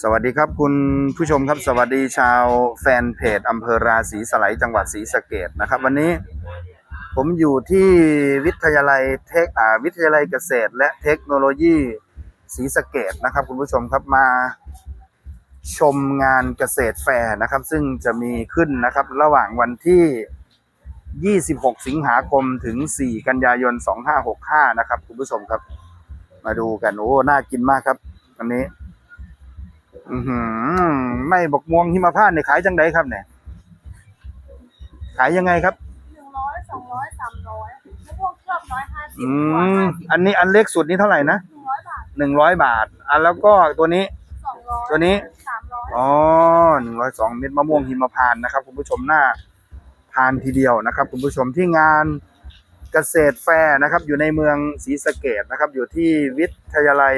สวัสดีครับคุณผู้ชมครับสวัสดีชาวแฟนเพจอำเภอราศีสไลยจังหวัดศรีสะเกดนะครับ วันนี้ผมอยู่ที่วิทยาลัยเทคอ่าวิทยาลัยเกษตร และเทคโนโลยีศรีสะเกดนะครับ คุณผู้ชมครับมาชมงานเกษตรแฟร์นะครับ ซึ่งจะมีขึ้นนะครับ ระหว่างวันที่ 26 สิงหาคมถึง 4 กันยายน 2565 นะครับ คุณผู้ชมครับ มาดูกันโอ้น่ากินมากครับวันนี้ อือหือไม่บกม่วงหิมพานต์เนี่ยขายจังไดครับเนี่ยขายยังไงครับ หนึ่งร้อยสองร้อยสามร้อยมะม่วงเคลือบร้อยห้าสิบอืร้อยมห้าสิบอันนี้อันเล็กสุดนี่เท่าไหร่นะหนึ่งร้อยบาทหนึ่งร้อยบาทอะแล้วก็ตัวนี้ สองร้อยตัวนี้ สามร้อยอ๋อหนึ่งร้อยสองเม็ดมะม่วงหิมพานต์นะครับคุณผู้ชมหน้าทานทีเดียวนะครับ คุณผู้ชมที่งานเกษตรแฟร์นะครับ อยู่ในเมืองศรีสะเกดนะครับ อยู่ที่วิทยาลัย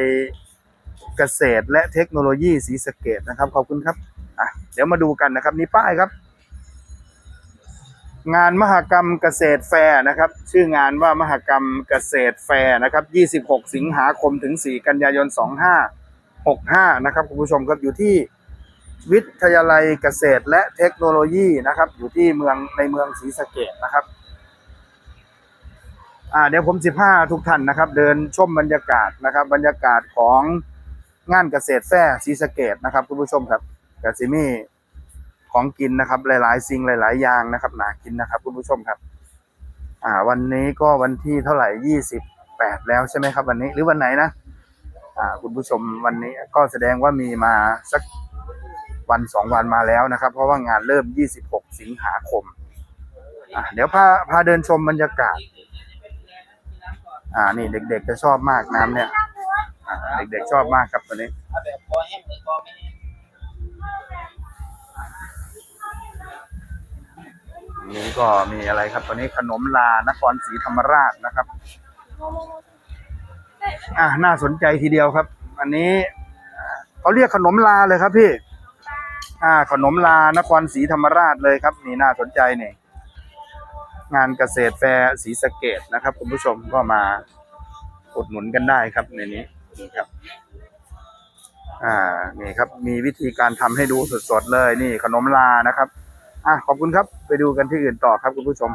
เกษตรและเทคโนโลยีศรีสะเกดนะครับ ขอบคุณครับอะเดี๋ยวมาดูกันนะครับนี่ป้ายครับ งานมหกรรมเกษตรแฟร์นะครับ ชื่องานว่ามหกรรมเกษตรแฟร์นะครับ 26 สิงหาคมถึง 4 กันยายน 2565 นะครับคุณผู้ชมครับอยู่ที่วิทยาลัยเกษตรและเทคโนโลยีนะครับ อยู่ที่เมืองในเมืองศรีสะเกดนะครับอ่าเดี๋ยวผมสิพาทุกท่านนะครับ เดินชมบรรยากาศนะครับ บรรยากาศของ งานเกษตรแฟร์ศรีสะเกดนะครับคุณผู้ชมครับกสิมีของกินนะครับ หลาย ๆ สิ่งหลาย ๆ อย่างนะครับหนากินนะครับคุณผู้ชมครับ อ่า วันนี้ก็วันที่เท่าไหร่ยี่สิบแปดแล้วใช่ไหมครับ วันนี้หรือวันไหนนะอ่า คุณผู้ชมวันนี้ก็แสดงว่ามีมาสักวันสองวันมาแล้วนะครับ เพราะว่างานเริ่มยี่สิบหกสิงหาคมอ่าเดี๋ยวพาพาเดินชมบรรยากาศ อ่านี่เด็ก ๆ จะชอบมากน้ำเนี่ย เด็กๆชอบมากครับตัวนี้นี้ก็มีอะไรครับตัวนี้ขนมลานครศรีธรรมราชนะครับอะน่าสนใจทีเดียวครับ อันนี้เขาเรียกขนมลาเลยครับพี่ อ่า ขนมลานครศรีธรรมราชเลยครับ นี่น่าสนใจนี่งานเกษตรแฟร์ศรีสะเกดนะครับ คุณผู้ชมก็มาอุดหนุนกันได้ครับในนี้ นี่ครับ อ่า นี่ครับ มีวิธีการทำให้ดูสดๆเลย นี่ขนมลานะครับ อะขอบคุณครับ ไปดูกันที่อื่นต่อครับคุณผู้ชม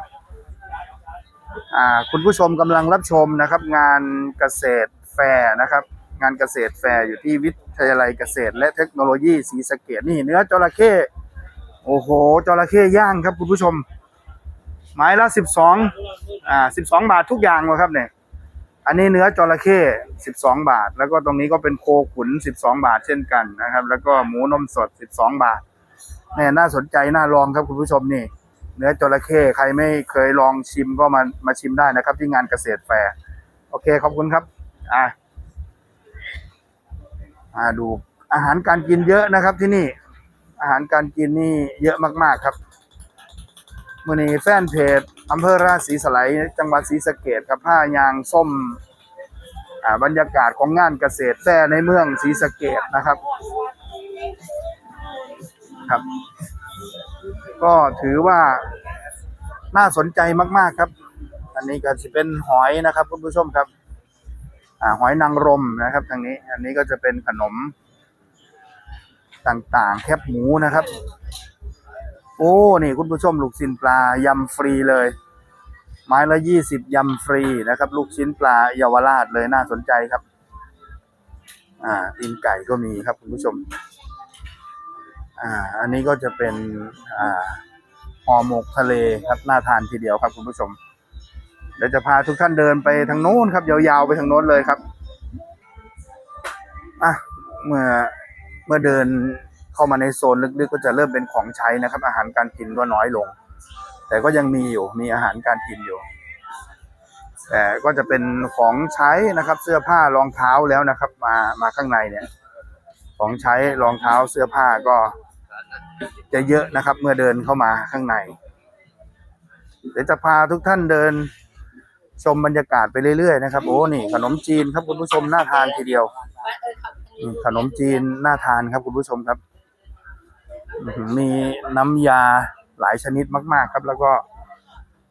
อ่า คุณผู้ชมกำลังรับชมนะครับ งานเกษตรแฟร์นะครับ งานเกษตรแฟร์อยู่ที่วิทยาลัยเกษตร และเทคโนโลยีศรีสะเกดนี่เนื้อจระเข้โอ้โหจระเข้ย่างครับคุณผู้ชม ไม้ละสิบสองอ่าสิบสองบาททุกอย่างเลยครับเนี่ย อันนี้เนื้อจระเข้สิบสองบาท แล้วก็ตรงนี้ก็เป็นโคขุนสิบสองบาทเช่นกันนะครับ แล้วก็หมูนมสดสิบสองบาทแน่น่าสนใจน่าลองครับคุณผู้ชมนี่ เนื้อจระเข้ใครไม่เคยลองชิมก็มามาชิมได้นะครับ ที่งานเกษตรแฟร์โอเคขอบคุณครับ อ่าอ่าดูอาหารการกินเยอะนะครับที่นี่ อาหารการกินนี่เยอะมากๆครับมื่อนี้แฟนเพจ อำเภอราศีสไลยจังหวัดศรีสะเกดครับผ้ายางส้มอ่าบรรยากาศของงานเกษตรแฟร์ในเมืองศรีสะเกดนะครับ ครับ ก็ถือว่าน่าสนใจมากๆครับ อันนี้ก็จะเป็นหอยนะครับคุณผู้ชมครับอ่าหอยนางรมนะครับทางนี้ อันนี้ก็จะเป็นขนมต่างๆ แคบหมูนะครับ โอ้นี่คุณผู้ชมลูกชิ้นปลายำฟรีเลย ไม้ละยี่สิบยำฟรีนะครับ ลูกชิ้นปลาเยาวราชเลยน่าสนใจครับ อ่าตีนไก่ก็มีครับคุณผู้ชม อ่า อันนี้ก็จะเป็นอ่าห่อหมกทะเลครับน่าทานทีเดียวครับคุณผู้ชมเดี๋ยวจะพาทุกท่านเดินไปทางโน้นครับ ยาวๆไปทางโน้นเลยครับอะเมื่อเมื่อเดิน เข้ามาในโซนลึกๆก็จะเริ่มเป็นของใช้นะครับ อาหารการกินก็น้อยลง แต่ก็ยังมีอยู่มีอาหารการกินอยู่แต่ก็จะเป็นของใช้นะครับ เสื้อผ้ารองเท้าแล้วนะครับ มามาข้างในเนี่ย ของใช้รองเท้าเสื้อผ้าก็ จะเยอะนะครับ เมื่อเดินเข้ามาข้างใน เดี๋ยวจะพาทุกท่านเดิน ชมบรรยากาศไปเรื่อยๆนะครับโอ้นี่ ขนมจีนครับคุณผู้ชมน่าทานทีเดียวอืมขนมจีนน่าทานครับคุณผู้ชมครับอื้อหือ มีน้ำยาหลายชนิดมาก ๆ ครับ แล้วก็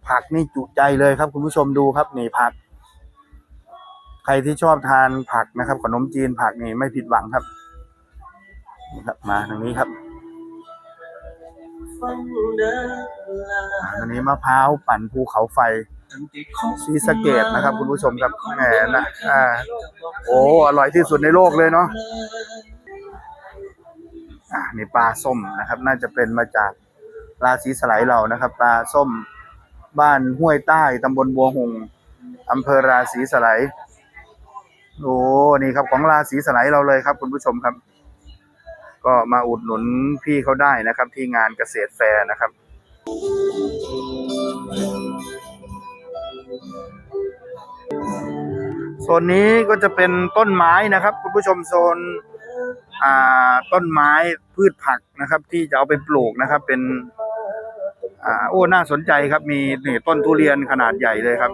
ผักนี่จุใจเลยครับ คุณผู้ชมดูครับนี่ผัก ใครที่ชอบทานผักนะครับ ขนมจีนผักนี่ไม่ผิดหวังครับนี่ครับ มาทางนี้ครับอันนี้มะพร้าวปั่นภูเขาไฟสีสเกตนะครับ คุณผู้ชมครับแหมนะอ่าโอ้อร่อยที่สุดในโลกเลยเนาะ นี่ปลาส้มนะครับ น่าจะเป็นมาจากราศีสไลด์เรานะครับ ปลาส้มบ้านห้วยใต้ตำบลบัวหงอำเภอราศีสไลด์โอ้นี่ครับของราศีสไลด์เราเลยครับ คุณผู้ชมครับ ก็มาอุดหนุนพี่เขาได้นะครับ ที่งานเกษตรแฟร์นะครับโซนนี้ก็จะเป็นต้นไม้นะครับ คุณผู้ชมโซน ต้นไม้พืชผักนะครับ ที่จะเอาไปปลูกนะครับ เป็นอ่าโอ้น่าสนใจครับ มีนี่ต้นทุเรียนขนาดใหญ่เลยครับ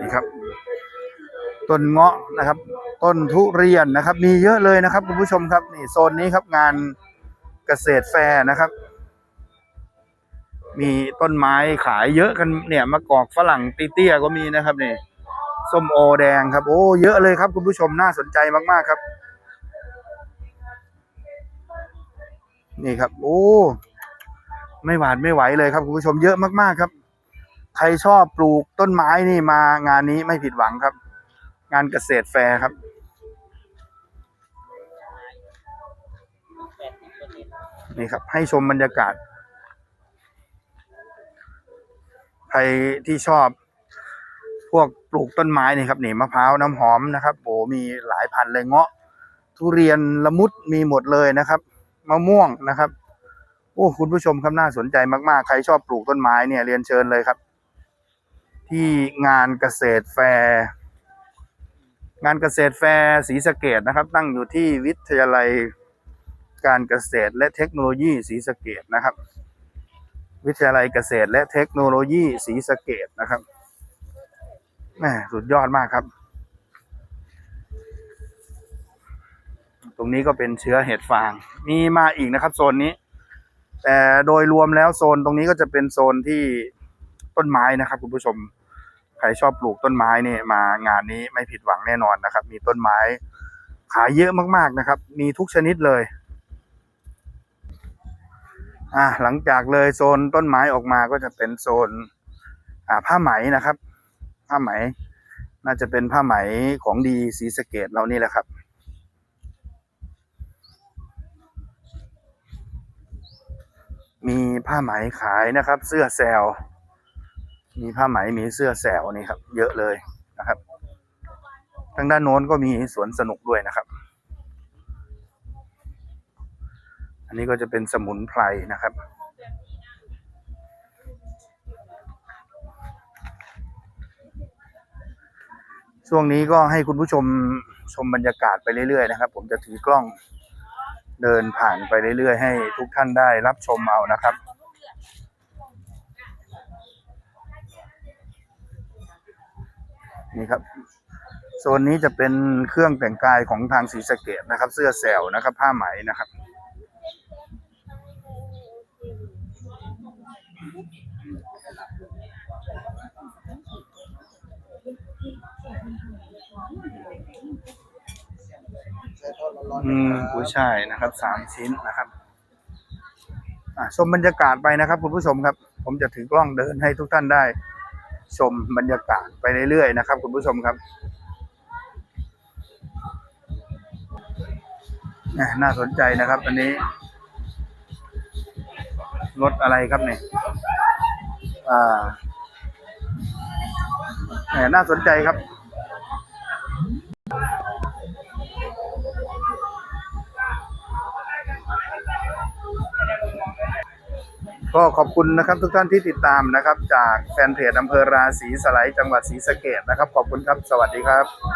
นี่ครับ ต้นเงาะนะครับ ต้นทุเรียนนะครับ มีเยอะเลยนะครับคุณผู้ชมครับนี่โซนนี้ครับงานเกษตรแฟร์นะครับ มีต้นไม้ขายเยอะกันเนี่ยมะกอกฝรั่งเตี้ยๆก็มีนะครับนี่ส้มโอแดงครับ โอ้เยอะเลยครับคุณผู้ชมน่าสนใจมากๆครับ นี่ครับ โอ้ไม่หวาดไม่ไหวเลยครับคุณผู้ชมเยอะมากๆครับ ใครชอบปลูกต้นไม้นี่มางานนี้ไม่ผิดหวังครับ งานเกษตรแฟร์ครับนี่ครับ ให้ชมบรรยากาศ ใครที่ชอบพวกปลูกต้นไม้นี่ครับนี่มะพร้าวน้ำหอมนะครับโอ้มีหลายพันเลยเงาะ ทุเรียนละมุดมีหมดเลยนะครับมะม่วงนะครับโอ้คุณผู้ชมครับน่าสนใจมากๆ ใครชอบปลูกต้นไม้เนี่ยเรียนเชิญเลยครับ ที่งานเกษตรแฟร์งานเกษตรแฟร์ศรีสะเกดนะครับ ตั้งอยู่ที่วิทยาลัยการเกษตรและเทคโนโลยีศรีสะเกดนะครับ วิทยาลัยเกษตร และเทคโนโลยีศรีสะเกดนะครับแหมสุดยอดมากครับ ตรงนี้ก็เป็นเชื้อเห็ดฟาง มีมาอีกนะครับ โซนนี้ แต่โดยรวมแล้วโซนตรงนี้ก็จะเป็นโซนที่ต้นไม้นะครับคุณผู้ชม ใครชอบปลูกต้นไม้เนี่ยมางานนี้ไม่ผิดหวังแน่นอนนะครับ มีต้นไม้ขายเยอะมากๆนะครับ มีทุกชนิดเลย อ่าหลังจากเลยโซนต้นไม้ออกมาก็จะเป็นโซน อ่าผ้าไหมนะครับ ผ้าไหม น่าจะเป็นผ้าไหมของดีศรีสเกดเรานี่แหละครับ มีผ้าไหมขายนะครับ เสื้อแซลมีผ้าไหมมีเสื้อแซลนี่ครับ เยอะเลยนะครับทางด้านโน้นก็มีสวนสนุกด้วยนะครับ นนี้ก็จะเป็นสมุนไพรนะครับ ช่วงนี้ก็ให้คุณผู้ชมชมบรรยากาศไปเรื่อยๆนะครับ ผมจะถือกล้องเดินผ่านไปเรื่อยๆ ให้ทุกท่านได้รับชมเอานะครับ นี่ครับโซนนี้จะเป็นเครื่องแต่งกายของทางศรีสะเกดนะครับ เสื้อแซวนะครับ ผ้าไหมนะครับ อืมกุ้ยช่ายนะครับสามชิ้นนะครับอะชมบรรยากาศไปนะครับ คุณผู้ชมครับ ผมจะถือกล้องเดินให้ทุกท่านได้ ชมบรรยากาศไปเรื่อยๆนะครับ คุณผู้ชมครับน่าสนใจนะครับ อันนี้รถอะไรครับเนี่ยอ่าน่าสนใจครับ ก็ขอบคุณนะครับทุกท่านที่ติดตามนะครับ จากแฟนเพจอำเภอราศีสไลด์จังหวัดศรีสะเกดนะครับ ขอบคุณครับ สวัสดีครับ